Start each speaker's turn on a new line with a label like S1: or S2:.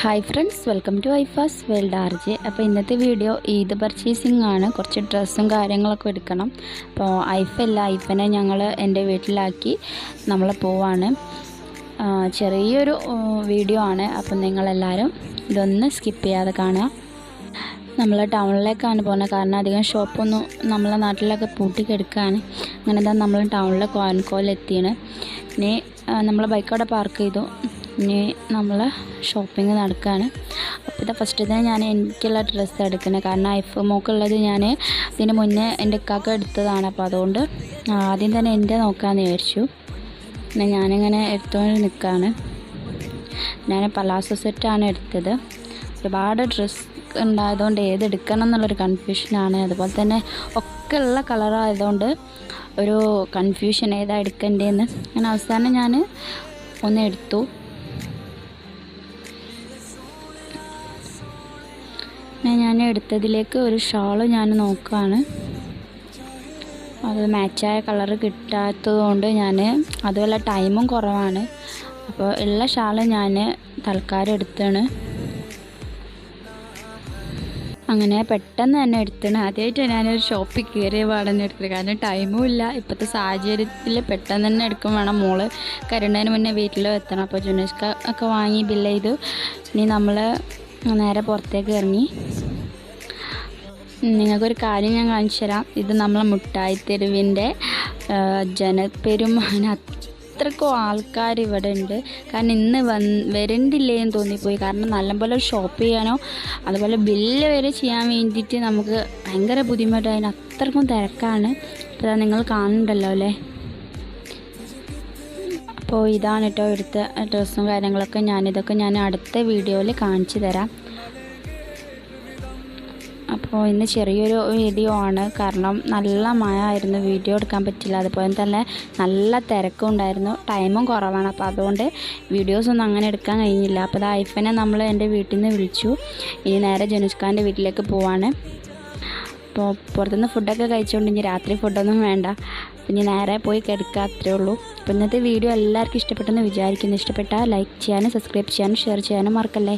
S1: Hi friends welcome to ഐഫാസ് world R J അപ്പോൾ ഇന്നത്തെ വീഡിയോ ഈദ് പർച്ചേസിംഗ് ആണ്. കുറച്ച് ഡ്രസ്സും കാര്യങ്ങളൊക്കെ എടുക്കണം. അപ്പോൾ ഐഫല്ല ഐഫനെ ഞങ്ങൾ എന്റെ വീട്ടിലാക്കി നമ്മൾ പോവാണ്. ചെറിയൊരു വീഡിയോ ആണ്. അപ്പം നിങ്ങളെല്ലാവരും ഇതൊന്ന് സ്കിപ്പ് ചെയ്യാതെ കാണുക. നമ്മൾ ടൗണിലേക്കാണ് പോകുന്നത് കാരണം അധികം ഷോപ്പൊന്നും നമ്മളെ നാട്ടിലൊക്കെ പൂട്ടിക്കെടുക്കുകയാണ് അങ്ങനെ തന്നെ നമ്മൾ ടൗണിലെ കോൻകോലെത്തിയാണ് ഇനി നമ്മൾ ബൈക്ക് അവിടെ പാർക്ക് ചെയ്തു. ഇനി നമ്മൾ ഷോപ്പിംഗ് നടക്കുകയാണ് അപ്പോൾ ഇതാ ഫസ്റ്റ് തന്നെ ഞാൻ എനിക്കുള്ള ഡ്രസ്സ് എടുക്കുന്നത് കാരണം ഐഫ് മോക്കുള്ളത് ഞാൻ ഇതിന് മുന്നേ എന്റെ ഇക്കാക്ക എടുത്തതാണ്. അപ്പോൾ അതുകൊണ്ട് ആദ്യം തന്നെ എന്റെ നോക്കാമെന്ന് വിചാരിച്ചു. പിന്നെ ഞാനിങ്ങനെ എടുത്തുകൊണ്ട് നിൽക്കുകയാണ് ഞാൻ പലാസോ സെറ്റാണ് എടുത്തത്. ഒരുപാട് ഡ്രസ്സ് ഉണ്ടായതുകൊണ്ട് ഏത് എടുക്കണം എന്നുള്ളൊരു കൺഫ്യൂഷനാണ് അതുപോലെ തന്നെ ഒക്കെ ഉള്ള കളറായതുകൊണ്ട് ഒരു കൺഫ്യൂഷൻ ഏതാ എടുക്കേണ്ടതെന്ന് ഞാൻ അവസാനം ഞാൻ ഒന്ന് എടുത്തു. ഞാൻ എടുത്തതിലേക്ക് ഒരു ഷാൾ ഞാൻ നോക്കുകയാണ് അത് മാച്ചായ കളറ് കിട്ടാത്തത് കൊണ്ട് ഞാൻ അതുപോലെ ടൈമും കുറവാണ്. അപ്പോൾ ഉള്ള ഷാൾ ഞാൻ തൽക്കാലം എടുത്താണ്. അങ്ങനെ പെട്ടെന്ന് തന്നെ എടുത്താണ്. ആദ്യമായിട്ട് ഞാനൊരു ഷോപ്പിൽ കയറിയ പാടന്നെ എടുത്തത്. കാരണം ടൈമും ഇല്ല. ഇപ്പോഴത്തെ സാഹചര്യത്തിൽ പെട്ടെന്ന് തന്നെ എടുക്കും വേണം. മോൾ കരണ്ടതിന് മുന്നേ വീട്ടിലും എത്തണം. അപ്പോൾ ജുനേഷ്ക ഒക്കെ വാങ്ങി ബില്ല് ചെയ്തു. ഇനി നമ്മൾ നേരെ പുറത്തേക്ക് ഇറങ്ങി. നിങ്ങൾക്കൊരു കാര്യം ഞാൻ കാണിച്ചു തരാം. ഇത് നമ്മളെ മുട്ടായി തെരുവിന്റെ ജനപ്പെരുമാന. അത്രക്കും ആൾക്കാർ ഇവിടെ ഉണ്ട്. കാരണം ഇന്ന് വന്ന് വരണ്ടില്ലേന്ന് തോന്നിപ്പോയി. കാരണം നല്ലപോലെ ഷോപ്പ് ചെയ്യാനോ അതുപോലെ ബില്ല് വരെ ചെയ്യാൻ വേണ്ടിയിട്ട് നമുക്ക് ഭയങ്കര ബുദ്ധിമുട്ടായിരുന്നു അത്രക്കും തിരക്കാണ്. അപ്പോൾ നിങ്ങൾ കാണുന്നുണ്ടല്ലോ അല്ലേ? അപ്പോൾ ഇതാണ് കേട്ടോ ഇവിടുത്തെ ഡ്രസ്സും കാര്യങ്ങളൊക്കെ. ഞാനിതൊക്കെ ഞാൻ അടുത്ത വീഡിയോയിൽ കാണിച്ചു തരാം. അപ്പോൾ ഇന്ന് ചെറിയൊരു വീഡിയോ ആണ്. കാരണം നല്ല മഴ ആയിരുന്നു വീഡിയോ എടുക്കാൻ പറ്റില്ല. അതുപോലെ തന്നെ നല്ല തിരക്കും ഉണ്ടായിരുന്നു. ടൈമും കുറവാണ്. അപ്പോൾ അതുകൊണ്ട് വീഡിയോസൊന്നും അങ്ങനെ എടുക്കാൻ കഴിഞ്ഞില്ല. അപ്പോൾ അത് ഐഫനെ നമ്മൾ എന്റെ വീട്ടിൽ നിന്ന് വിളിച്ചു. ഇനി നേരെ ജനുഷ്കാന്റെ വീട്ടിലേക്ക് പോവാണ്. അപ്പോൾ പുറത്തുനിന്ന് ഫുഡൊക്കെ കഴിച്ചുകൊണ്ട് ഇനി രാത്രി ഫുഡൊന്നും വേണ്ട. ഇനി നേരെ പോയി കിടക്കുക അത്രേ ഉള്ളൂ. അപ്പോൾ ഇന്നത്തെ വീഡിയോ എല്ലാവർക്കും ഇഷ്ടപ്പെട്ടെന്ന് വിചാരിക്കുന്നു. ഇഷ്ടപ്പെട്ടാൽ ലൈക്ക് ചെയ്യാനും സബ്സ്ക്രൈബ് ചെയ്യാനും ഷെയർ ചെയ്യാനും മറക്കല്ലേ?